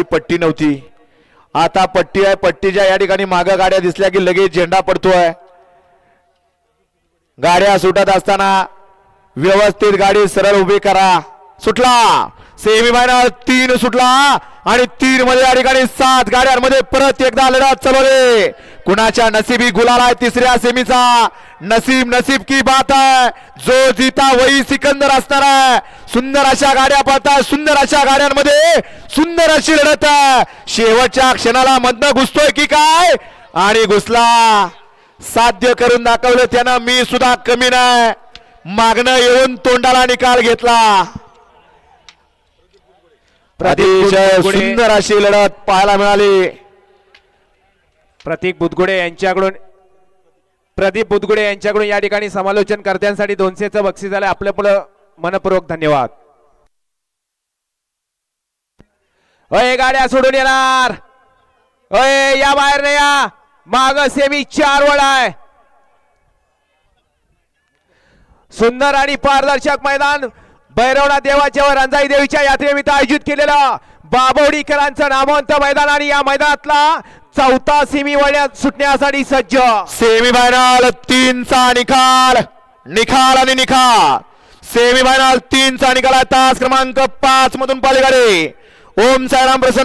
पट्टी नव्हती. आता पट्टी आहे पट्टीच्या या ठिकाणी मागं गाड्या दिसल्या की लगेच झेंडा पडतोय. गाड्या सुटत असताना व्यवस्थित गाडी सरळ उभी करा. सुटला. सेमी फायनल तीन सुटला आणि तीन मध्ये या ठिकाणी सात गाड्यांमध्ये परत एकदा लढा चलवले. कुणाच्या नसीबी गुलाल आहे तिसऱ्या सेमीचा? नसीब नसीब की बात आहे. जो जीता वही सिकंदर असणार आहे. सुंदर अशा गाड्या पळतात सुंदर अशा गाड्यांमध्ये सुंदर अशी लढत आहे. शेवटच्या क्षणाला मधनं घुसतोय की काय? आणि घुसला. साध्य करून दाखवलं त्यानं मी सुद्धा कमी नाही. मागणं येऊन तोंडाला निकाल घेतला. अतिशय सुंदर अशी लढत पाहायला मिळाली. प्रतीक बुदगुडे यांच्याकडून प्रदीप बुदगुडे यांच्याकडून या ठिकाणी समालोचन कर्त्यांसाठी दोनशेचं बक्षीस झालं आपल्या पुढं मनपूर्वक धन्यवाद. अय गाड्या सोडून येणार. अय या बाहेर नाही या. माग सेमी चार वळ आहे. सुंदर आणि पारदर्शक मैदान भैरवनाथ देवाच्या व रंजाई देवीच्या यात्रेनिमित्त आयोजित केलेलं बाबवडीकरांचं नामवंत मैदान आणि या मैदानातला चौथा सेमी वळण्यात सुटण्यासाठी सज्ज. सेमी फायनल तीनचा निकाल निखाल आणि निखाल सेमी फायनल तीनचा निकाल आहे. तास क्रमांक पाच मधून पालिकाडे ओम साईराम प्रसन्न